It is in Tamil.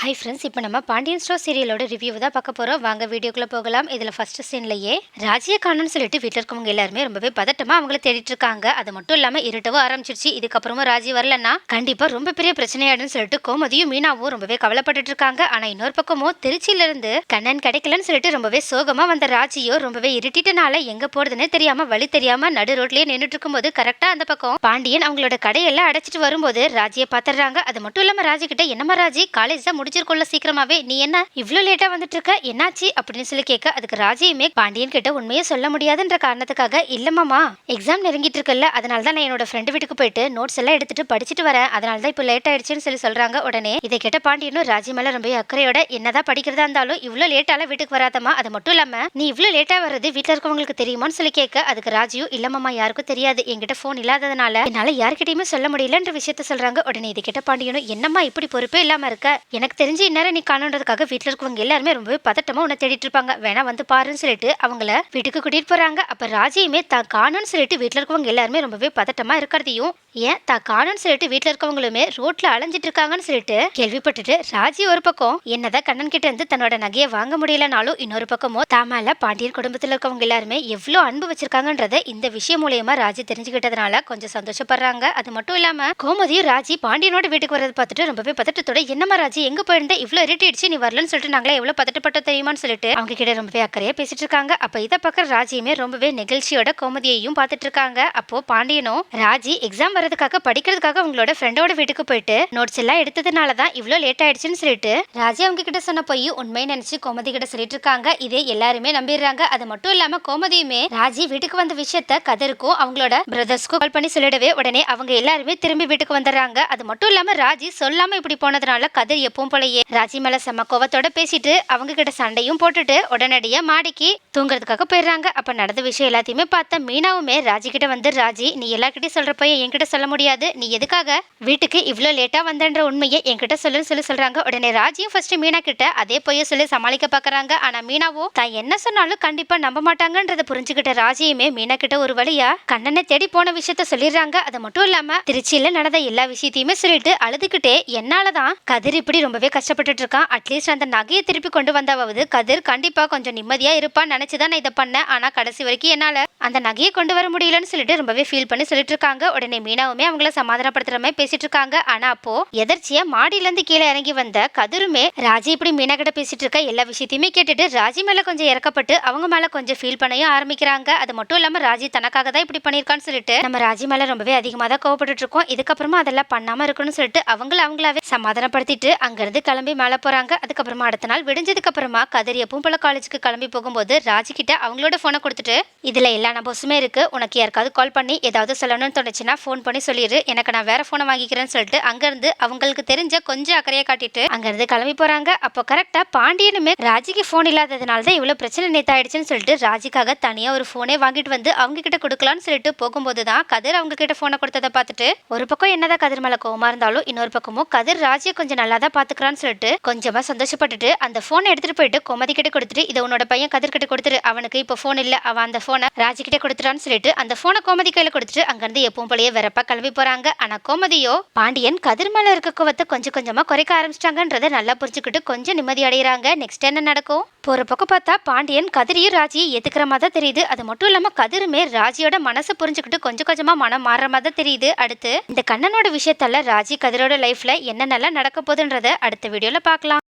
ஹை ஃப்ரெண்ட்ஸ் இப்போ நம்ம பாண்டியன் ஸ்டோர் சீரியலோட ரிவ்யூ தான் பார்க்க போகிறோம் வாங்க வீடியோக்குள்ளே போகலாம். இதில் ஃபஸ்ட்டு சீன்லையே ராஜிய காணும்னு சொல்லிட்டு வீட்டில் இருக்கவங்க எல்லாருமே ரொம்பவே பதட்டமாக அவங்கள தேடிட்டு இருக்காங்க. அது மட்டும் இல்லாமல் இருட்டவும் ஆரம்பிச்சிருச்சு. இதுக்கப்புறமும் ராஜி வரலன்னா கண்டிப்பாக ரொம்ப பெரிய பிரச்சனையாடுன்னு சொல்லிட்டு கோமதியும் மீனாவும் ரொம்பவே கவலைப்பட்டுட்டு இருக்காங்க. ஆனால் இன்னொரு பக்கமும் திருச்சியிலிருந்து கண்ணன் கிடைக்கலன்னு சொல்லிட்டு ரொம்பவே சோகமாக வந்த ராஜியோ ரொம்பவே இருட்டிட்டனால எங்கே போகிறதுனே தெரியாமல் வழி தெரியாமல் நடு ரோட்லேயே நின்றுட்டு இருக்கும்போது கரெக்டாக அந்த பக்கம் பாண்டியன் அவங்களோட கடையெல்லாம் அடைச்சிட்டு வரும்போது ராஜியை பார்த்துடுறாங்க அது மட்டும் இல்லாமல் ராஜி கிட்ட என்னம்மா ராஜி? காலேஜ் தான் முடிச்சிருக்கோம்ல சீக்கிரமாவே. நீ என்ன இவ்வளோ லேட்டா வந்துட்டு இருக்க என்னாச்சு? அப்படின்னு சொல்லி கேட்க அதுக்கு ராஜியுமே பாண்டியன் கிட்ட உண்மையை சொல்ல முடியாதுன்ற காரணத்துக்காக இல்லம்மாமா எக்ஸாம் நெருங்கிட்டு இருக்குல்ல அதனால தான் நான் என்னோட ஃப்ரெண்டு வீட்டுக்கு போயிட்டு நோட்ஸ் எல்லாம் எடுத்துட்டு படிச்சுட்டு வரேன். அதனால தான் இப்போ லேட் ஆயிடுச்சுன்னு சொல்லி சொல்றாங்க உடனே. இதை கேட்ட பாண்டியனும் ராஜி மேல ரொம்ப அக்கறையோட என்னதான் படிக்கிறதா இருந்தாலும் இவ்வளோ லேட்டால வீட்டுக்கு வராதம்மா. அது மட்டும் இல்லாம நீ இவ்வளோ லேட்டா வர்றது வீட்டுல இருக்கவங்களுக்கு தெரியுமான்னு சொல்லி கேட்க அதுக்கு ராஜியும் இல்லம்மாமா யாருக்கும் தெரியாது. என்கிட்ட ஃபோன் இல்லாததுனால என்னால யார்கிட்டயுமே சொல்ல முடியலன்ற விஷயத்த சொல்றாங்க. உடனே இதை கேட்ட பாண்டியனும் என்னம்மா இப்படி பொறுப்பே இல்லாம இருக்க? எனக்கு தெரிஞ்சு இந்நேரம் நீ காணுன்றதுக்காக வீட்டில் இருக்கவங்க எல்லாருமே ரொம்பவே பதட்டமாக உன்னை தேடிட்டு இருப்பாங்க. வேணா வந்து பாருன்னு சொல்லிட்டு அவங்கள வீட்டுக்கு கூட்டிட்டு போறாங்க. அப்ப ராஜியுமே தான் காணும்னு சொல்லிட்டு வீட்டில் இருக்கவங்க எல்லாருமே ரொம்பவே பதட்டமாக இருக்கிறதையும் ஏன் தான் காணும்னு சொல்லிட்டு வீட்டில் இருக்கவங்களுமே ரோட்ல அலைஞ்சிட்டு இருக்காங்கன்னு சொல்லிட்டு கேள்விப்பட்டுட்டு ராஜி ஒரு பக்கம் என்னதான் கண்ணன் கிட்ட இருந்து தன்னோட நகையை வாங்க முடியலனாலும் இன்னொரு பக்கமோ தாமேல பாண்டியன் குடும்பத்தில் இருக்கவங்க எல்லாருமே எவ்வளோ அன்பு வச்சிருக்காங்கன்றத இந்த விஷயம் மூலயமா ராஜி தெரிஞ்சுக்கிட்டதுனால கொஞ்சம் சந்தோஷப்படுறாங்க. அது மட்டும் இல்லாம கோமதியும் ராஜி பாண்டியனோட வீட்டுக்கு வரதை பார்த்துட்டு ரொம்பவே பதட்டத்தோட என்னமா ராஜி எங்க போயிருந்த? இவ்வளோ இருட்டிடுச்சு நீ வரலன்னு சொல்லிட்டு நாங்களே எவ்வளோ பதட்டப்பட்டோம் தெரியுமான்னு சொல்லிட்டு அவங்க கிட்ட ரொம்பவே அக்கறையா பேசிட்டு இருக்காங்க. அப்ப இதை பக்கம் ராஜியுமே ரொம்பவே நெகிழ்ச்சியோட கோமதியையும் பார்த்துட்டு இருக்காங்க. அப்போ பாண்டியனும் ராஜி எக்ஸாம் வரதுக்காக படிக்கிறதுக்காக அவங்களோட ஃப்ரெண்டோட வீட்டுக்கு போயிட்டு நோட்ஸ் எல்லாம் எடுத்ததுனால தான் இவ்வளோ லேட் ஆயிடுச்சுன்னு சொல்லிட்டு ராஜி அவங்க கிட்ட சொன்ன போய் உண்மை நினைச்சு கோமதி கிட்ட சொல்லிட்டு இருக்காங்க. இதே எல்லாருமே நம்பிடுறாங்க. அது மட்டும் இல்லாம கோமதியுமே ராஜி வீட்டுக்கு வந்த விஷயத்த கதருக்கும் அவங்களோட பிரதர்ஸ்க்கும் கால் பண்ணி சொல்லிடவே உடனே அவங்க எல்லாருமே திரும்பி வீட்டுக்கு வந்துடுறாங்க. அது மட்டும் இல்லாம ராஜி சொல்லாம இப்படி போனதுனால கதிர் எப்பவும் போலயே ராஜி மேல செம்ம கோவத்தோட பேசிட்டு அவங்க கிட்ட சண்டையும் போட்டுட்டு உடனடியா மாடிக்கு தூங்குறதுக்காக போயிடுறாங்க. அப்ப நடந்த விஷயம் எல்லாத்தையுமே பார்த்தா மீனாவுமே ராஜி கிட்ட வந்து ராஜி நீ எல்லார்கிட்டயும் சொல்ற போய் என்கிட்ட சொல்ல முடியாது. நீ எதுக்காக வீட்டுக்கு இவ்வளோ லேட்டா வந்தன்ற உண்மையை என்கிட்ட சொல்லுன்னு சொல்லி சொல்றாங்க. உடனே ராஜியும் ஃபர்ஸ்ட் மீனா கிட்ட அதே பொய்ய சொல்லி சமாளிக்க பாக்குறாங்க. ஆனா மீனாவோ தான் என்ன சொன்னாலும் கண்டிப்பா நம்ப மாட்டாங்கன்றத புரிஞ்சுக்கிட்ட ராஜியுமே மீனா கிட்ட ஒரு வழியா கண்ணனை தேடி போன விஷயத்த சொல்லிடுறாங்க. அது மட்டும் இல்லாம திருச்சியில நடந்த எல்லா விஷயத்தையுமே சொல்லிட்டு அழுதுகிட்டே என்னாலதான் கதிர் இப்படி ரொம்பவே கஷ்டப்பட்டுட்டு இருக்கான். அட்லீஸ்ட் அந்த நகையை திருப்பி கொண்டு வந்தாவது கதிர் கண்டிப்பா கொஞ்சம் நிம்மதியா இருப்பான்னு நினைச்சுதான் நான் இதை பண்ணேன். ஆனா கடைசி வரைக்கும் என்னால அந்த நகையை கொண்டு வர முடியலன்னு சொல்லிட்டு ரொம்பவே ஃபீல் பண்ணி சொல்லிட்டு இருக்காங்க. உடனே மீனாவுமே அவங்கள சமாதானப்படுத்துற மாதிரி பேசிட்டு இருக்காங்க. ஆனா அப்போ எதர்ச்சியா மாடியிலேருந்து கீழே இறங்கி வந்த கதிருமே ராஜி இப்படி மீனா கிட்ட பேசிட்டு இருக்க? எல்லா விஷயத்தையுமே கேட்டுட்டு ராஜி மேல கொஞ்சம் இறக்கப்பட்டு அவங்க மேல கொஞ்சம் ஃபீல் பண்ணையும் ஆரம்பிக்கிறாங்க. அது மட்டும் இல்லாம ராஜி தனக்காக தான் இப்படி பண்ணிருக்கான்னு சொல்லிட்டு நம்ம ராஜி மேல ரொம்பவே அதிகமா தான் கோவப்பட்டு இருக்கோம். இதுக்கப்புறமா அதெல்லாம் பண்ணாம இருக்கணும்னு சொல்லிட்டு அவங்கள அவங்களாவே சமாதானப்படுத்திட்டு அங்கிருந்து கிளம்பி மேல போறாங்க. அதுக்கப்புறமா அடுத்த நாள் விடிஞ்சதுக்கு அப்புறமா கதிர் எப்பவும் போல காலேஜுக்கு கிளம்பி போகும்போது ராஜி கிட்ட அவங்களோட போனை கொடுத்துட்டு இதுல எல்லா நம்பர்ஸுமே இருக்கு. உனக்கு யாருக்காவது கால் பண்ணி ஏதாவது சொல்லணும்னு தோணுச்சுன்னா ஃபோன் பண்ணி சொல்லிடு எனக்கு நான் வேற ஃபோனை வாங்கிக்கிறேன்னு சொல்லிட்டு அங்கேருந்து அவங்களுக்கு தெரிஞ்ச கொஞ்சம் அக்கறையை காட்டிட்டு அங்கேருந்து கிளம்பி போகிறாங்க அப்போ கரெக்டாக பாண்டியனுமே ராஜிக்கு ஃபோன் இல்லாததுனால தான் இவ்வளோ பிரச்சனை நேத்தாயிடுச்சுன்னு சொல்லிட்டு ராஜிக்காக தனியாக ஒரு ஃபோனே வாங்கிட்டு வந்து அவங்க கிட்ட கொடுக்கலான்னு சொல்லிட்டு போகும்போது தான் கதிர் அவங்க கிட்ட ஃபோனை கொடுத்ததை பார்த்துட்டு ஒரு பக்கம் என்னதான் கதிர் மேலே கோவமாக இருந்தாலும் இன்னொரு பக்கமும் கதிர் ராஜியை கொஞ்சம் நல்லா தான் பார்த்துக்கிறான்னு சொல்லிட்டு கொஞ்சமாக சந்தோஷப்பட்டுட்டு அந்த ஃபோனை எடுத்துகிட்டு போயிட்டு கோமதி கிட்ட கொடுத்துட்டு இதை உன்னோட பையன் கதிர் கிட்ட கொடுத்துரு. அவனுக்கு இப்போ ஃபோன் இல்லை. அவன் அந்த ஃபோனை ராஜி கிட்ட கொடுத்துறான்னு சொல்லிட்டு அந்த ஃபோனை கோமதி கையில் கொடுத்துட்டு அங்கேருந்து எப்பவும் போலயே சிறப்பாக கிளம்பி போகிறாங்க ஆனால் கோமதியோ பாண்டியன் கதிர் மேலே இருக்க கோவத்தை கொஞ்சம் கொஞ்சமாக குறைக்க ஆரம்பிச்சிட்டாங்கன்றத நல்லா புரிஞ்சுக்கிட்டு கொஞ்சம் நிம்மதி அடைகிறாங்க நெக்ஸ்ட் என்ன நடக்கும்? போற பக்கம் பார்த்தா பாண்டியன் கதிரியும் ராஜியை ஏற்றுக்கிற மாதிரி தான் தெரியுது. அது மட்டும் இல்லாமல் கதிருமே ராஜியோட மனசை புரிஞ்சுக்கிட்டு கொஞ்சம் கொஞ்சமாக மனம் மாறுற மாதிரி தான் தெரியுது. அடுத்து இந்த கண்ணனோட விஷயத்தால ராஜி கதிரோட லைஃப்ல என்னென்னலாம் நடக்க போகுதுன்றத அடுத்த வீடியோவில் பார்க்கலாம்.